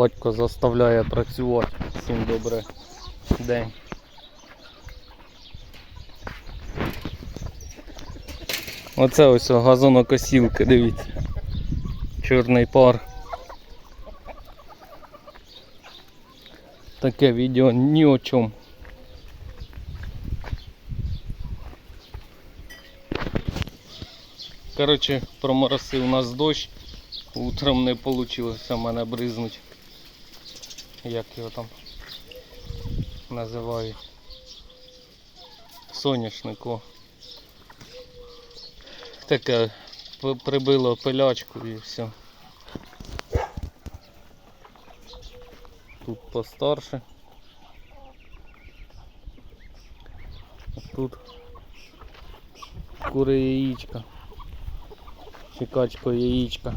Батько заставляє працювати. Всім добре день. Оце ось о, газонокосілки, дивіться. Чорний пар. Таке відео ні о чому. Коротше, проморосив нас дощ. Утром не вийшло в мене бризнуть. Як його там називають? Соняшнику. Таке прибило пилячку і все. Тут постарше. Тут кури яєчка. Чи качко яєчка.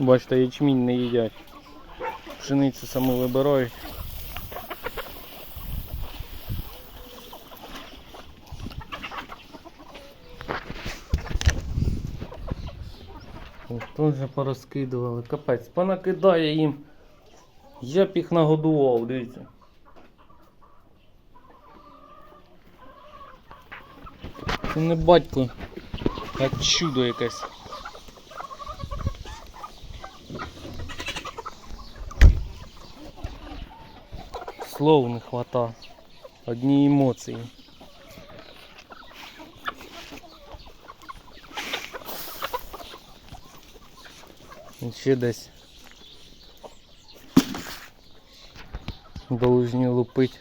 Бачите, ячмінь не їдять. Пшеницю саму вибирають. Ось Теж порозкидували. Капець, понакидає їм. Я б їх нагодував, дивіться. Це не батько, а чудо якесь. Слов не хвата. Одні емоції. І Ще десь должні лупить.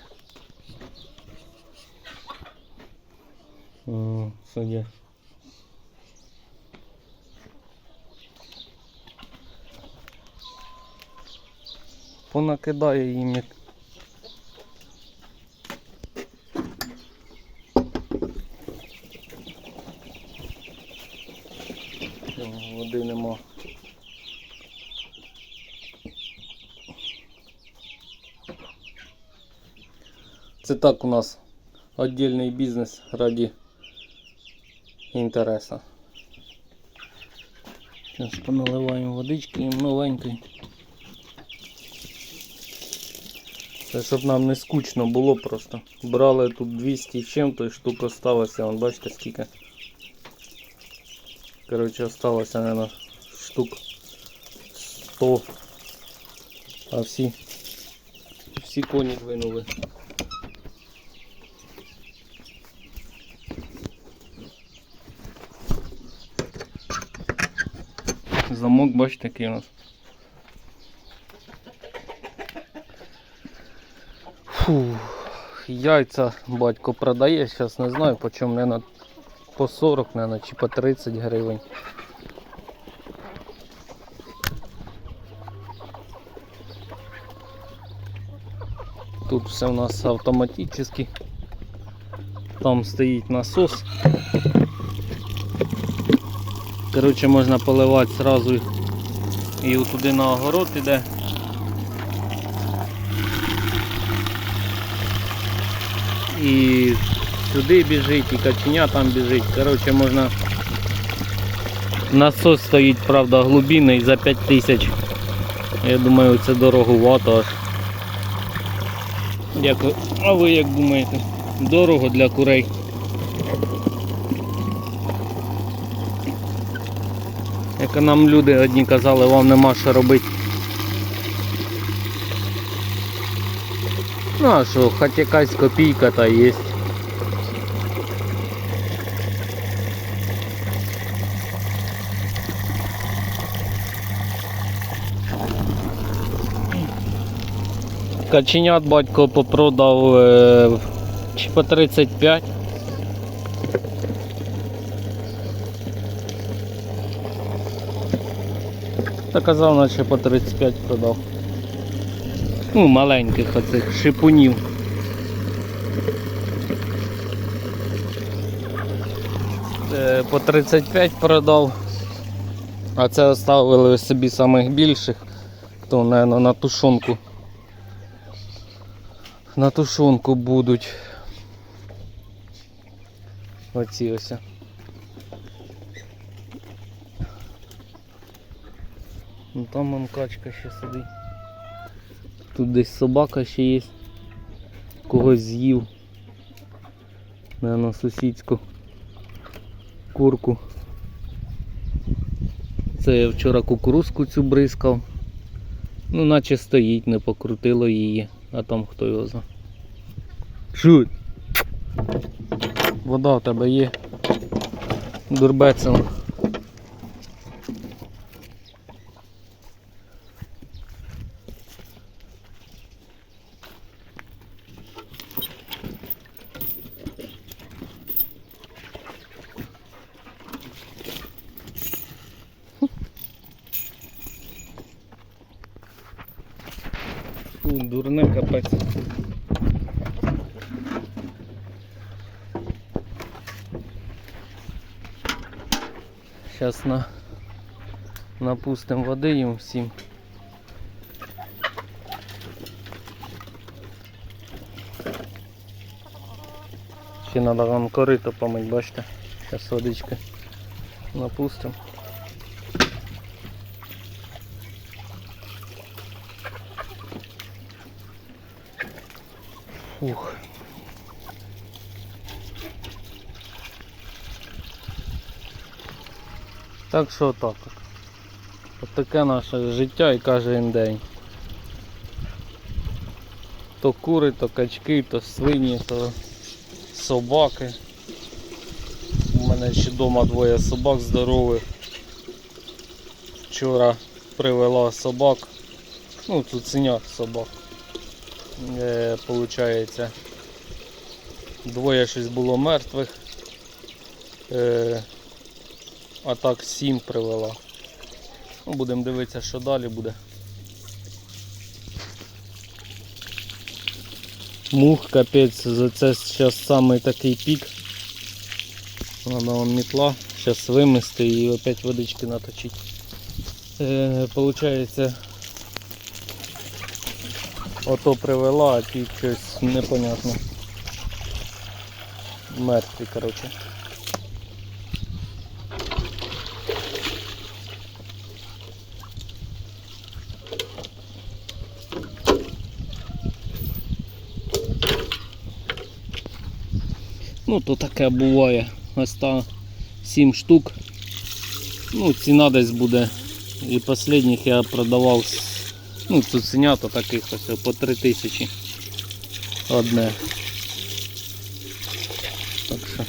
О, судя. Понакидає їм як О, Води нема. Це так у нас віддільний бізнес раді інтересу. Зараз поналиваємо водички їм. Це щоб нам не скучно було просто. Брали тут 200 з чим-то і штук осталося, вон бачите скільки. Короче, осталося, наверное, штук 100. А всі, всі коні двинули. Замок, бачите, який у нас. Фу, яйця батько продає, зараз не знаю, по чому, наверное, по 40, наверное, чи по 30 гривень. Тут все у нас автоматически. Там стоїть насос. Коротше, можна поливати сразу і туди на огород іде. І сюди біжить, і каченя там біжить. Коротше, можна. Насос стоїть, правда, глибинний за 5 тисяч. Я думаю, це дороговато аж. Як, а ви як думаєте? Дорого для курей. Як нам люди одні казали, вам нема що робити. Ну а що, хоч якась копійка та є. Каченят батько попродав е, чи по 35. Та казав, наче по 35 продав. Ну, маленьких оцих шипунів. Е, По 35 продав. А це оставили собі самих більших, то, наверное, на тушонку. На тушонку будуть. Оці ось. Ну там вон качка ще сидить. Тут десь собака ще є. Когось з'їв. Наверно, сусідську курку. Це я вчора кукурузку цю бризкав. Ну, наче стоїть, не покрутило її, а там хто його зна. Шут! Вода у тебе є. Дурбецем. Фу, дурне капець. Зараз на... напустимо води їм всім. Ще треба вам корито помить, бачите? Зараз водички напустимо. Фух. Так що так. От таке наше життя і кожен день. То кури, то качки, то свині, то собаки. У мене ще вдома двоє собак здорових. Вчора привела собак. Ну, цуценят собак. Е, получається. Двоє щось було мертвих. Е, а так сім привела. Ну, будемо дивитися, що далі буде. Мух, капець, за це зараз самий такий пік. Надо вам мітла, зараз вимести і опять водички наточити. Е, получається, ото привела, а ті щось непонятне. Мертві, коротше. Ну, то таке буває. Ось та 7 штук. Ну, ціна десь буде. І останніх я продавав ну, цуценята таких ось по 3 тисячі одне. Так що.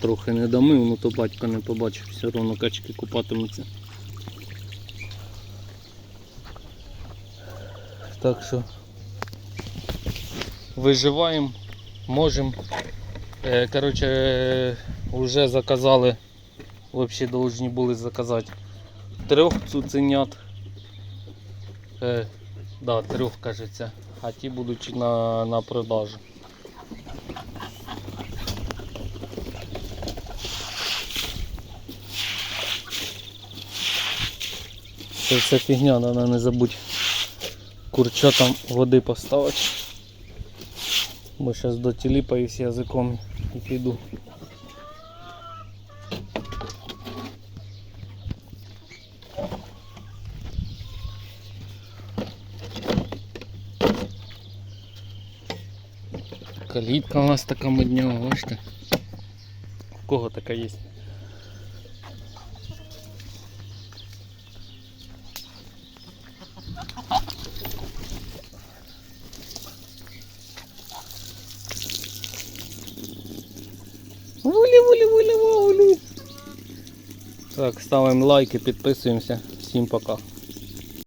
Трохи не домив, ну то батько не побачив, все одно качки купатимуться. Так що виживаємо, можемо. Е, Коротше, е, вже заказали, взагалі повинні були заказати трьох цуценят. Е, да, трьох кажеться, а ті будуть на, на продажу. Це все фігня, треба не забудь курчатам води поставити. Бо зараз дотіліпаюсь язиком і піду. Калітка у нас така модня, бачите? У кого така є? Вулі, вулі, вулі, вулі. Так, ставимо лайки, підписуємося. Всім пока.